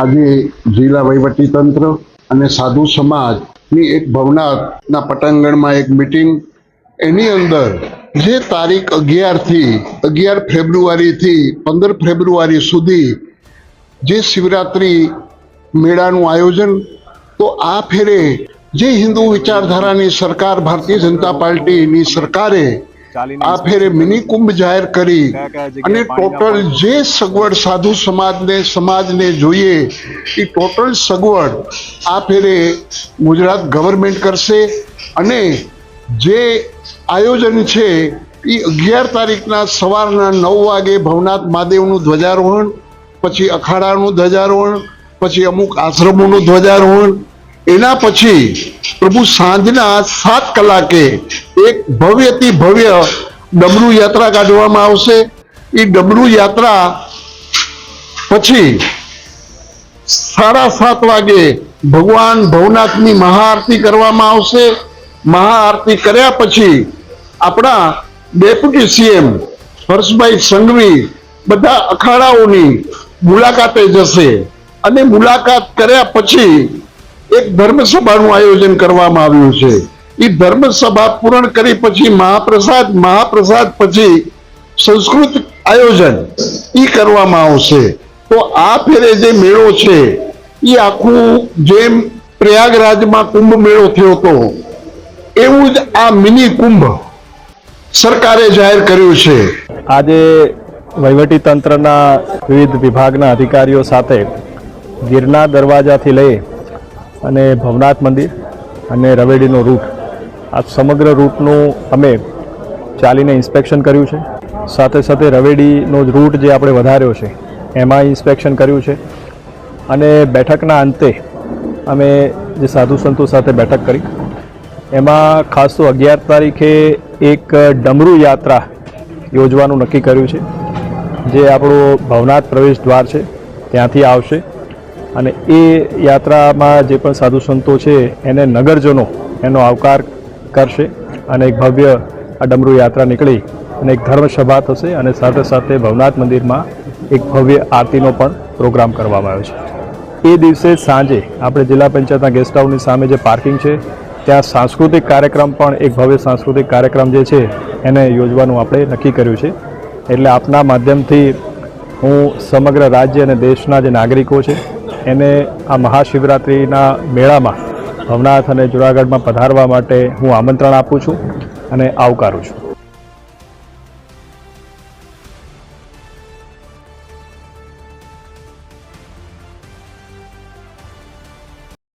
આજે જિલ્લા વહીવટી તંત્ર અને સાધુ સમાજની એક ભવનાથના પટાંગણમાં એક મિટિંગ એની અંદર જે તારીખ અગિયારથી, અગિયાર ફેબ્રુઆરીથી પંદર ફેબ્રુઆરી સુધી જે શિવરાત્રિ મેળાનું આયોજન, તો આ ફેરે જે હિન્દુ વિચારધારાની સરકાર, ભારતીય જનતા પાર્ટીની સરકારે આ ફેરે મિની કુંભ જાહેર કરી અને ટોટલ જે સગવડ સાધુ સમાજને સમાજને જોઈએ એ ટોટલ સગવડ આ ફેરે ગુજરાત ગવર્મેન્ટ કરશે અને જે આયોજન છે એ અગિયાર તારીખના સવારના નવ વાગે ભવનાથ મહાદેવનું ધ્વજારોહણ પછી અખાડાનું ધ્વજારોહણ પછી અમુક આશ્રમોનું ધ્વજારોહણ. એના પછી પ્રભુ સાંજના સાત કલાકે એક ભવ્યથી ભવ્ય ડમરૂ યાત્રા કાઢવામાં આવશે. એ ડમરૂ યાત્રા પછી સાડા સાત વાગે ભગવાન ભવનાથની મહાઆરતી કરવામાં આવશે. મહાઆરતી કર્યા પછી આપણા ડેપ્યુટી સીએમ હર્ષભાઈ સંઘવી બધા અખાડાઓની મુલાકાતે જશે અને મુલાકાત કર્યા પછી એક ધર્મસભાનું આયોજન કરવામાં આવ્યું છે. એ ધર્મસભા પૂર્ણ કરી પછી મહાપ્રસાદ મહાપ્રસાદ પછી સંસ્કૃત આયોજન એ કરવામાં આવશે. તો આ ફેરે જે મેળો છે એ આખું જેમ પ્રયાગરાજમાં કુંભ મેળો થયો હતો, એવું જ આ મિની કુંભ સરકારે જાહેર કર્યું છે. આજે વહીવટી તંત્રના વિવિધ વિભાગના અધિકારીઓ સાથે ગિરના દરવાજાથી લઈ અને ભવનાથ મંદિર અને રવેડીનો રૂટ આ સમગ્ર રૂટનું અમે ચાલીને ઇન્સ્પેક્શન કર્યું છે. સાથે સાથે રવેડીનો જ રૂટ જે આપણે વધાર્યો છે, એમાં ઇન્સ્પેક્શન કર્યું છે. અને બેઠકના અંતે અમે જે સાધુ સંતો સાથે બેઠક કરી, એમાં ખાસ તો અગિયાર તારીખે એક ડમરૂ યાત્રા યોજવાનું નક્કી કર્યું છે, જે આપણો ભવનાથ પ્રવેશ દ્વાર છે, ત્યાંથી આવશે. અને એ યાત્રામાં જે પણ સાધુ સંતો છે, એને નગરજનો, એનો આવકાર કરશે અને એક ભવ્ય આ ડમરૂ યાત્રા નીકળી અને એક ધર્મસભા થશે અને સાથે સાથે ભવનાથ મંદિરમાં એક ભવ્ય આરતીનો પણ પ્રોગ્રામ કરવામાં આવ્યો છે. એ દિવસે સાંજે આપણે જિલ્લા પંચાયતના ગેસ્ટ હાઉસની સામે જે પાર્કિંગ છે, ત્યાં સાંસ્કૃતિક કાર્યક્રમ પણ એક ભવ્ય સાંસ્કૃતિક કાર્યક્રમ જે છે, એને યોજવાનું આપણે નક્કી કર્યું છે. એટલે આપના માધ્યમથી હું સમગ્ર રાજ્ય અને દેશના જે નાગરિકો છે, એને આ મહાશિવરાત્રિના મેળામાં ભવનાથ અને જુનાગઢમાં પધારવા માટે હું આમંત્રણ આપું છું અને આવકારું છું.